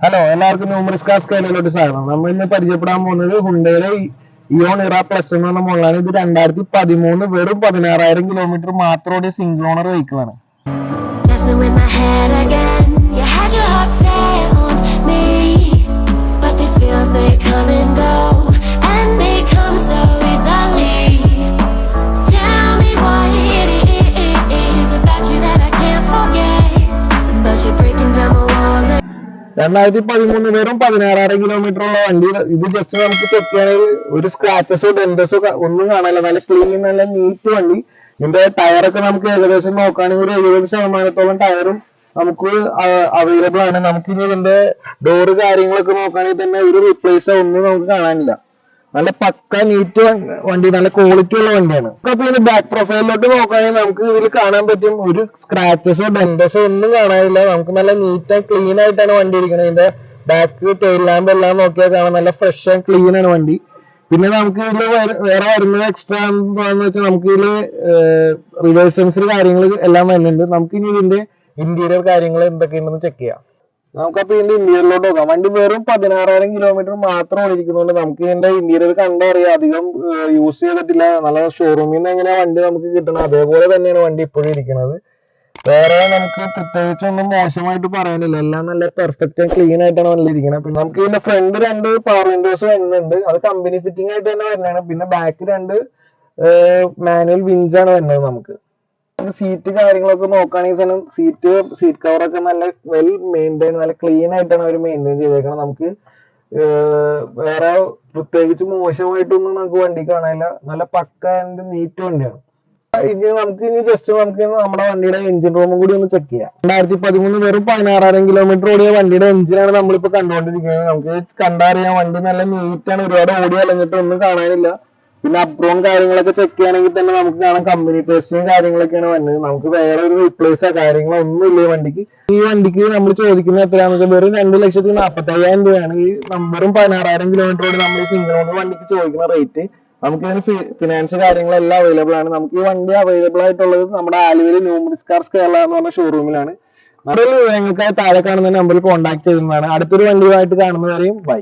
Hello എല്ലാവർക്കും ന്യൂമറിസ് car സ്കൈലിലോട്ട് സ്വാഗതം. നമ്മൾ ഇന്ന് പരിചയപ്പെടാൻ പോകുന്നത് ഹുണ്ടയിലെ ഇയോൺ ഇറ പ്ലസ് എന്ന് പറഞ്ഞ മോഡലാണ്. ഇത് രണ്ടായിരത്തി പതിമൂന്ന് വെറും പതിനാറായിരം കിലോമീറ്റർ മാത്രം സിംഗിൾ ഓണർ വെഹിക്കിൾ രണ്ടായിരത്തി പതിമൂന്ന് വെറും പതിനാറായിരം കിലോമീറ്റർ ഉള്ള വണ്ടി. ഇത് ജസ്റ്റ് നമുക്ക് ചെക്ക് ചെയ്യാൻ ഒരു സ്ക്രാച്ചസോ ഡെന്റസോ ഒന്നും കാണാനില്ല. നല്ല ക്ലീൻ നല്ല നീറ്റ് വണ്ടി. ഇതിന്റെ ടയറൊക്കെ നമുക്ക് ഏകദേശം നോക്കുകയാണെങ്കിൽ ഒരു എഴുപത് ശതമാനത്തോളം ടയറും നമുക്ക് അവൈലബിൾ ആണ്. നമുക്കിനി ഇതിന്റെ ഡോറ് കാര്യങ്ങളൊക്കെ നോക്കുകയാണെങ്കിൽ തന്നെ ഒരു റീപ്ലേസോ ഒന്നും നമുക്ക് കാണാനില്ല. നല്ല പക്ക നീറ്റ് വണ്ടി നല്ല ക്വാളിറ്റി ഉള്ള വണ്ടിയാണ്. അപ്പൊ ഇതിന് ബാക്ക് പ്രൊഫൈലിലോട്ട് നോക്കുകയാണെങ്കിൽ നമുക്ക് ഇതിൽ കാണാൻ പറ്റും ഒരു സ്ക്രാച്ചസോ ഡെന്റസോ ഒന്നും കാണാനില്ല. നമുക്ക് നല്ല നീറ്റ് ആൻഡ് ക്ലീൻ ആയിട്ടാണ് വണ്ടി ഇരിക്കുന്നത് ഇതിന്റെ ബാക്ക് ടെയിൽ ലാമ്പ് എല്ലാം നോക്കിയാൽ കാണാൻ നല്ല ഫ്രഷ് ആൻഡ് ക്ലീൻ ആണ് വണ്ടി. പിന്നെ നമുക്ക് ഇതിൽ വേറെ വരുന്നത് എക്സ്ട്രാ എന്താന്ന് വെച്ചാൽ നമുക്ക് ഇതിൽ റിവേഴ്സ് സെൻസർ കാര്യങ്ങൾ എല്ലാം വരുന്നുണ്ട്. നമുക്ക് ഇനി ഇതിന്റെ ഇന്റീരിയർ കാര്യങ്ങൾ എന്തൊക്കെയുണ്ടെന്ന് ചെക്ക് ചെയ്യാം. നമുക്കപ്പോ ഇതിന്റെ ഇന്റീരിയറിലോട്ട് നോക്കാം. വണ്ടി വെറും പതിനാറായിരം കിലോമീറ്റർ മാത്രം ഓടിയിരിക്കുന്നതുകൊണ്ട് നമുക്ക് ഇതിന്റെ ഇന്റീരിയർ കണ്ടറിയാം അധികം യൂസ് ചെയ്തിട്ടില്ല. നല്ല ഷോറൂമിൽ നിന്ന് എങ്ങനെയാ വണ്ടി നമുക്ക് കിട്ടണം അതേപോലെ തന്നെയാണ് വണ്ടി ഇപ്പോഴും ഇരിക്കുന്നത് വേറെ നമുക്ക് പ്രത്യേകിച്ച് ഒന്നും മോശമായിട്ട് പറയാനില്ല. എല്ലാം നല്ല പെർഫെക്റ്റ് ആൻഡ് ക്ലീൻ ആയിട്ടാണ് വണ്ടി ഇരിക്കുന്നത് പിന്നെ നമുക്ക് ഇതിന്റെ ഫ്രണ്ട് രണ്ട് പവർ വിൻഡോസ് വരുന്നുണ്ട്. അത് കമ്പനി ഫിറ്റിംഗ് ആയിട്ട് തന്നെ വരുന്നതാണ് പിന്നെ ബാക്ക് രണ്ട് മാനുവൽ വിൻസ് ആണ് വരുന്നത് നമുക്ക്. സീറ്റ് കാര്യങ്ങളൊക്കെ നോക്കുകയാണെങ്കിൽ സീറ്റ് സീറ്റ് കവർ ഒക്കെ നല്ല വെൽ മെയിന്റെയിൻ നല്ല ക്ലീൻ ആയിട്ടാണ് അവർ മെയിന്റെയിൻ ചെയ്തേക്കുന്നത് നമുക്ക് വേറെ പ്രത്യേകിച്ച് മോശമായിട്ടൊന്നും നമുക്ക് വണ്ടി കാണാനില്ല. നല്ല പക്ക ആൻഡ് നീറ്റ് വണ്ടിയാണ്. ഇനി നമുക്ക് ഇനി ജസ്റ്റ് നമുക്ക് നമ്മുടെ വണ്ടിയുടെ എഞ്ചിൻ റൂമും കൂടി ഒന്ന് ചെക്ക് ചെയ്യാം. രണ്ടായിരത്തി പതിമൂന്ന് വെറും പതിനാറായിരം കിലോമീറ്റർ ഓടിയ വണ്ടിയുടെ എഞ്ചിനാണ് നമ്മളിപ്പോ കണ്ടുകൊണ്ടിരിക്കുന്നത്. നമുക്ക് കണ്ടറിയാം വണ്ടി നല്ല നീറ്റാണ് ഒരുപാട് ഓടി അലഞ്ഞിട്ട് ഒന്നും കാണാനില്ല. പിന്നെ അപ്രോൺ കാര്യങ്ങളൊക്കെ ചെക്ക് ചെയ്യണമെങ്കിൽ തന്നെ നമുക്ക് കാണാം കമ്പനി ടെസ്റ്റും കാര്യങ്ങളൊക്കെയാണ് വന്നത് നമുക്ക് വേറെ ഒരു റീപ്ലേസോ കാര്യങ്ങളോ ഈ വണ്ടിക്ക്. ഈ വണ്ടിക്ക് നമ്മൾ ചോദിക്കുന്നത് എത്രയാണെന്ന് വെച്ചാൽ വെറും രണ്ട് ലക്ഷത്തി നാൽപ്പത്തി അയ്യായിരം രൂപയാണ്. ഈ നമ്പറും പതിനാറായിരം കിലോമീറ്ററോട് നമ്മൾ സിംഗിൾ ഓണർ വണ്ടിക്ക് ചോദിക്കുന്ന റേറ്റ് നമുക്ക് ഇതിന് ഫിനാൻസ് കാര്യങ്ങളെല്ലാം അവൈലബിൾ ആണ്. നമുക്ക് ഈ വണ്ടി അവൈലബിൾ ആയിട്ടുള്ളത് നമ്മുടെ ആലുവയിൽ ന്യൂമറിസ് കാർസ് കേരള എന്ന് പറഞ്ഞ ഷോറൂമിലാണ് കൂടുതൽ വിവരങ്ങൾക്കായി താഴെ കാണുന്ന നമ്പറിൽ കോൺടാക്ട് ചെയ്യുന്നതാണ്. അടുത്തൊരു വണ്ടിയുമായിട്ട് കാണുന്നവരെയും ബൈ